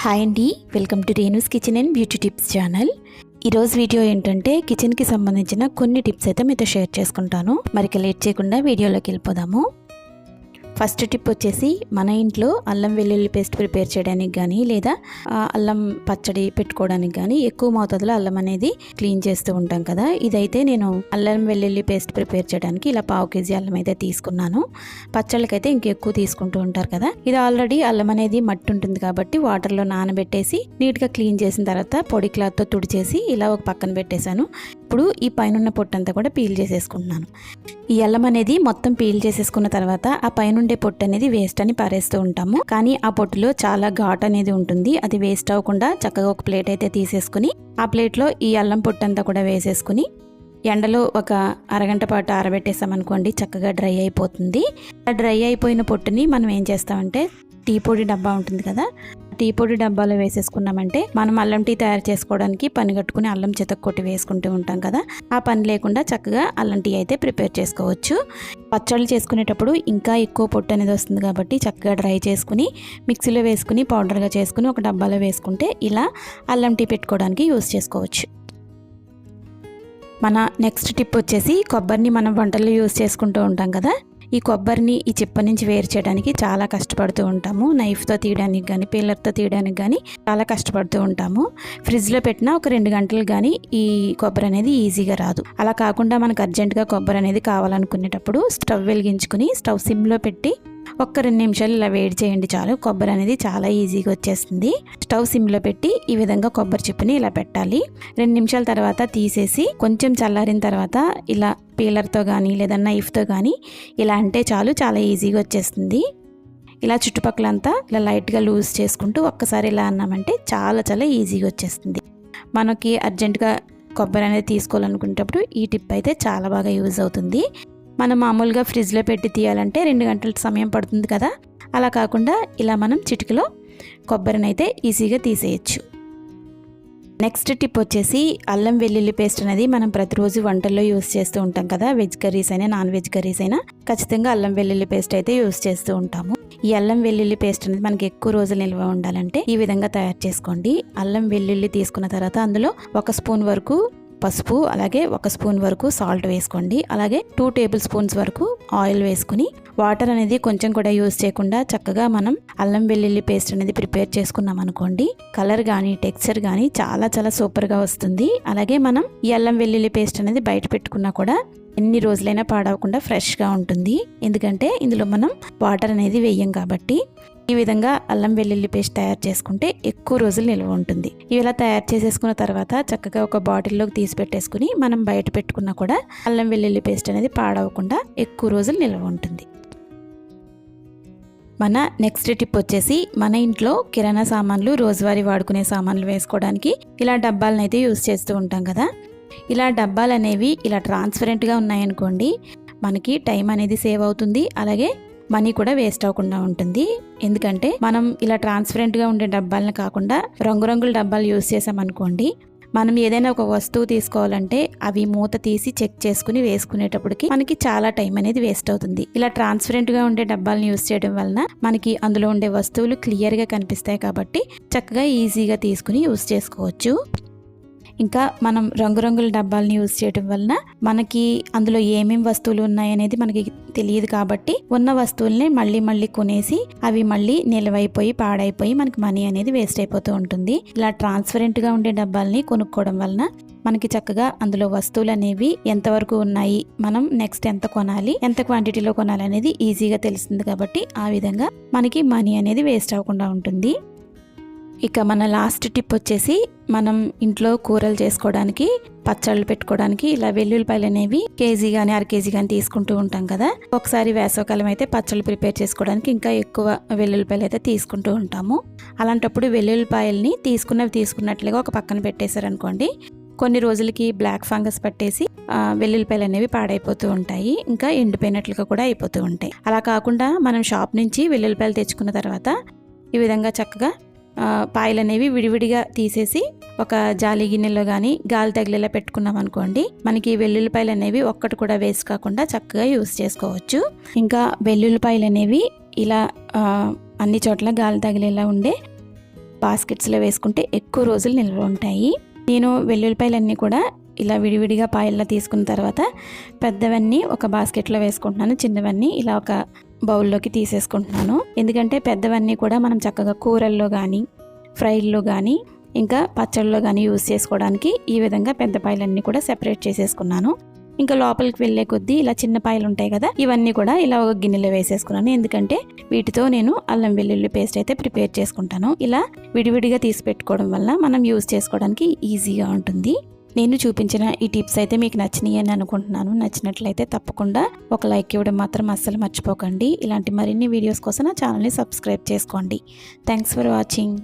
Hi అండి. Welcome to Renu's kitchen and beauty tips channel. ఈరోజు video ఏంటంటే కిచెన్కి సంబంధించిన కొన్ని టిప్స్ అయితే మీతో షేర్ చేసుకుంటాను. మరికి లేట్ చేయకుండా వీడియోలోకి వెళ్ళిపోదాము. ఫస్ట్ టిప్ వచ్చేసి మన ఇంట్లో అల్లం వెల్లుల్లి పేస్ట్ ప్రిపేర్ చేయడానికి కానీ లేదా అల్లం పచ్చడి పెట్టుకోవడానికి కానీ ఎక్కువ మోతాదులో అల్లం అనేది క్లీన్ చేస్తూ ఉంటాం కదా. ఇదైతే నేను అల్లం వెల్లుల్లి పేస్ట్ ప్రిపేర్ చేయడానికి ఇలా పావు కేజీ అల్లం అయితే తీసుకున్నాను. పచ్చళ్ళకైతే ఇంకెక్కువ తీసుకుంటూ ఉంటారు కదా. ఇది ఆల్రెడీ అల్లం అనేది మట్టి ఉంటుంది కాబట్టి వాటర్లో నానబెట్టేసి నీట్గా క్లీన్ చేసిన తర్వాత పొడి క్లాత్తో తుడిచేసి ఇలా ఒక పక్కన పెట్టేశాను. ఇప్పుడు ఈ పైన పొట్టంతా కూడా పీల్ చేసేసుకుంటున్నాను. ఈ అల్లం అనేది మొత్తం పీల్ చేసేసుకున్న తర్వాత ఆ పైనుండే పొట్టు అనేది వేస్ట్ అని పారేస్తూ ఉంటాము. కానీ ఆ పొట్టులో చాలా ఘాట్ అనేది ఉంటుంది. అది వేస్ట్ అవ్వకుండా చక్కగా ఒక ప్లేట్ అయితే తీసేసుకుని ఆ ప్లేట్లో ఈ అల్లం పొట్టు అంతా కూడా వేసేసుకుని ఎండలో ఒక అరగంట పాటు ఆరబెట్టేసామనుకోండి చక్కగా డ్రై అయిపోతుంది. ఆ డ్రై అయిపోయిన పొట్టుని మనం ఏం చేస్తామంటే టీ పొడి డబ్బా ఉంటుంది కదా టీ పొడి డబ్బాలో వేసేసుకున్నామంటే మనం అల్లం టీ తయారు చేసుకోవడానికి పని కట్టుకుని అల్లం చితక్కొట్టి వేసుకుంటూ ఉంటాం కదా. ఆ పని లేకుండా చక్కగా అల్లం టీ అయితే ప్రిపేర్ చేసుకోవచ్చు. పచ్చళ్ళు చేసుకునేటప్పుడు ఇంకా ఎక్కువ పొట్టు అనేది వస్తుంది కాబట్టి చక్కగా డ్రై చేసుకుని మిక్సీలో వేసుకుని పౌడర్గా చేసుకుని ఒక డబ్బాలో వేసుకుంటే ఇలా అల్లం టీ పెట్టుకోవడానికి యూస్ చేసుకోవచ్చు. మన నెక్స్ట్ టిప్ వచ్చేసి కొబ్బరిని మనం వంటల్లో యూస్ చేసుకుంటూ ఉంటాం కదా. ఈ కొబ్బరిని ఈ చిప్ప నుంచి వేరు చేయడానికి చాలా కష్టపడుతూ ఉంటాము. నైఫ్తో తీయడానికి కానీ పిల్లర్తో తీయడానికి కానీ చాలా కష్టపడుతూ ఉంటాము. ఫ్రిడ్జ్లో పెట్టినా ఒక రెండు గంటలు కానీ ఈ కొబ్బరి అనేది ఈజీగా రాదు. అలా కాకుండా మనకు అర్జెంటుగా కొబ్బరి అనేది కావాలనుకునేటప్పుడు స్టవ్ వెలిగించుకుని స్టవ్ సిమ్లో పెట్టి ఒక్క రెండు నిమిషాలు ఇలా వేడి చేయండి చాలు. కొబ్బరి అనేది చాలా ఈజీగా వచ్చేస్తుంది. స్టవ్ సిమ్లో పెట్టి ఈ విధంగా కొబ్బరి చిప్పని ఇలా పెట్టాలి. రెండు నిమిషాల తర్వాత తీసేసి కొంచెం చల్లారిన తర్వాత ఇలా పీలర్తో కానీ లేదా నైఫ్తో కానీ ఇలా అంటే చాలు చాలా ఈజీగా వచ్చేస్తుంది. ఇలా చుట్టుపక్కలంతా ఇలా లైట్గా లూజ్ చేసుకుంటూ ఒక్కసారి ఇలా అన్నామంటే చాలా చాలా ఈజీగా వచ్చేస్తుంది. మనకి అర్జెంటుగా కొబ్బరి అనేది తీసుకోవాలనుకునేటప్పుడు ఈ టిప్ అయితే చాలా బాగా యూజ్ అవుతుంది. మనం మామూలుగా ఫ్రిడ్జ్లో పెట్టి తీయాలంటే రెండు గంటల సమయం పడుతుంది కదా. అలా కాకుండా ఇలా మనం చిటికలో కొబ్బరిని అయితే ఈజీగా తీసేయచ్చు. నెక్స్ట్ టిప్ వచ్చేసి అల్లం వెల్లుల్లి పేస్ట్ అనేది మనం ప్రతిరోజు వంటల్లో యూస్ చేస్తూ ఉంటాం కదా. వెజ్ కర్రీస్ అయినా నాన్ వెజ్ కర్రీస్ అయినా ఖచ్చితంగా అల్లం వెల్లుల్లి పేస్ట్ అయితే యూస్ చేస్తూ ఉంటాము. ఈ అల్లం వెల్లుల్లి పేస్ట్ అనేది మనకి ఎక్కువ రోజులు నిల్వ ఉండాలంటే ఈ విధంగా తయారు చేసుకోండి. అల్లం వెల్లుల్లి తీసుకున్న తర్వాత అందులో ఒక స్పూన్ వరకు పసుపు అలాగే ఒక స్పూన్ వరకు సాల్ట్ వేసుకోండి. అలాగే టూ టేబుల్ స్పూన్స్ వరకు ఆయిల్ వేసుకుని వాటర్ అనేది కొంచెం కూడా యూజ్ చేయకుండా చక్కగా మనం అల్లం వెల్లుల్లి పేస్ట్ అనేది ప్రిపేర్ చేసుకున్నాం అనుకోండి. కలర్ కానీ టెక్స్చర్ కానీ చాలా చాలా సూపర్గా వస్తుంది. అలాగే మనం ఈ అల్లం వెల్లుల్లి పేస్ట్ అనేది బయట పెట్టుకున్నా కూడా ఎన్ని రోజులైనా పాడవకుండా ఫ్రెష్గా ఉంటుంది. ఎందుకంటే ఇందులో మనం వాటర్ అనేది వేయం కాబట్టి ఈ విధంగా అల్లం వెల్లుల్లి పేస్ట్ తయారు చేసుకుంటే ఎక్కువ రోజులు నిల్వ ఉంటుంది. ఇలా తయారు చేసేసుకున్న తర్వాత చక్కగా ఒక బాటిల్లోకి తీసి పెట్టేసుకుని మనం బయట పెట్టుకున్నా కూడా అల్లం వెల్లుల్లి పేస్ట్ అనేది పాడవకుండా ఎక్కువ రోజులు నిల్వ ఉంటుంది. మన నెక్స్ట్ టిప్ వచ్చేసి మన ఇంట్లో కిరాణా సామాన్లు రోజువారీ వాడుకునే సామాన్లు వేసుకోవడానికి ఇలా డబ్బాలను అయితే యూస్ చేస్తూ ఉంటాం కదా. ఇలా డబ్బాలు అనేవి ఇలా ట్రాన్స్పరెంట్గా ఉన్నాయనుకోండి మనకి టైం అనేది సేవ్ అవుతుంది. అలాగే మనీ కూడా వేస్ట్ అవ్వకుండా ఉంటుంది. ఎందుకంటే మనం ఇలా ట్రాన్స్పరెంట్గా ఉండే డబ్బాలను కాకుండా రంగురంగుల డబ్బాలు యూస్ చేసామనుకోండి మనం ఏదైనా ఒక వస్తువు తీసుకోవాలంటే అవి మూత తీసి చెక్ చేసుకుని వేసుకునేటప్పటికి మనకి చాలా టైం అనేది వేస్ట్ అవుతుంది. ఇలా ట్రాన్స్పరెంట్గా ఉండే డబ్బాలను యూస్ చేయడం వలన మనకి అందులో ఉండే వస్తువులు క్లియర్గా కనిపిస్తాయి కాబట్టి చక్కగా ఈజీగా తీసుకుని యూస్ చేసుకోవచ్చు. ఇంకా మనం రంగురంగుల డబ్బాలని యూజ్ చేయడం వలన మనకి అందులో ఏమేం వస్తువులు ఉన్నాయనేది మనకి తెలియదు కాబట్టి ఉన్న వస్తువుల్ని మళ్ళీ మళ్ళీ కొనేసి అవి మళ్ళీ నిలవైపోయి పాడైపోయి మనకి మనీ అనేది వేస్ట్ అయిపోతూ ఉంటుంది. ఇలా ట్రాన్స్పరెంట్గా ఉండే డబ్బాల్ని కొనుక్కోవడం వలన మనకి చక్కగా అందులో వస్తువులు అనేవి ఎంతవరకు ఉన్నాయి మనం నెక్స్ట్ ఎంత కొనాలి ఎంత క్వాంటిటీలో కొనాలి అనేది ఈజీగా తెలుస్తుంది కాబట్టి ఆ విధంగా మనకి మనీ అనేది వేస్ట్ అవ్వకుండా ఉంటుంది. ఇక మన లాస్ట్ టిప్ వచ్చేసి మనం ఇంట్లో కూరలు చేసుకోవడానికి పచ్చళ్ళు పెట్టుకోవడానికి ఇలా వెల్లుల్లిపాయలు అనేవి కేజీ కానీ అర కేజీ కానీ తీసుకుంటూ ఉంటాం కదా. ఒకసారి వేసవకాలం అయితే పచ్చళ్ళు ప్రిపేర్ చేసుకోవడానికి ఇంకా ఎక్కువ వెల్లుల్లిపాయలు అయితే తీసుకుంటూ ఉంటాము. అలాంటప్పుడు వెల్లుల్లిపాయల్ని తీసుకున్నవి తీసుకున్నట్లుగా ఒక పక్కన పెట్టేశారనుకోండి కొన్ని రోజులకి బ్లాక్ ఫంగస్ పట్టేసి వెల్లుల్లిపాయలు అనేవి పాడైపోతూ ఉంటాయి. ఇంకా ఎండిపోయినట్లుగా కూడా అయిపోతూ ఉంటాయి. అలా కాకుండా మనం షాప్ నుంచి వెల్లుల్లిపాయలు తెచ్చుకున్న తర్వాత ఈ విధంగా చక్కగా పాయలు అనేవి విడివిడిగా తీసేసి ఒక జాలి గిన్నెలో కానీ గాలి తగిలేలా పెట్టుకున్నాం అనుకోండి. మనకి వెల్లుల్లిపాయలు అనేవి ఒక్కటి కూడా వేస్ట్ కాకుండా చక్కగా యూస్ చేసుకోవచ్చు. ఇంకా వెల్లుల్లిపాయలు అనేవి ఇలా అన్ని చోట్ల గాలి తగిలేలా ఉండే బాస్కెట్స్లో వేసుకుంటే ఎక్కువ రోజులు నిల్వ ఉంటాయి. నేను వెల్లుల్లిపాయలన్నీ కూడా ఇలా విడివిడిగా పాయల్లో తీసుకున్న తర్వాత పెద్దవన్నీ ఒక బాస్కెట్లో వేసుకుంటున్నాను. చిన్నవన్నీ ఇలా ఒక బౌల్లోకి తీసేసుకుంటున్నాను. ఎందుకంటే పెద్దవన్నీ కూడా మనం చక్కగా కూరల్లో కానీ ఫ్రైల్లో కానీ ఇంకా పచ్చళ్ళలో కానీ యూస్ చేసుకోవడానికి ఈ విధంగా పెద్ద పాయలన్నీ కూడా సెపరేట్ చేసేసుకున్నాను. ఇంకా లోపలికి వెళ్ళే కొద్దీ ఇలా చిన్న పాయలు ఉంటాయి కదా ఇవన్నీ కూడా ఇలా ఒక గిన్నెలో వేసేసుకున్నాను. ఎందుకంటే వీటితో నేను అల్లం వెల్లుల్లి పేస్ట్ అయితే ప్రిపేర్ చేసుకుంటాను. ఇలా విడివిడిగా తీసి పెట్టుకోవడం వల్ల మనం యూస్ చేసుకోవడానికి ఈజీగా ఉంటుంది. నేను చూపించిన ఈ టిప్స్ అయితే మీకు నచ్చినాయి అని అనుకుంటున్నాను. నచ్చినట్లయితే తప్పకుండా ఒక లైక్ ఇవ్వడం మాత్రం అస్సలు మర్చిపోకండి. ఇలాంటి మరిన్ని వీడియోస్ కోసం నా ఛానల్ని సబ్స్క్రైబ్ చేసుకోండి. Thanks for watching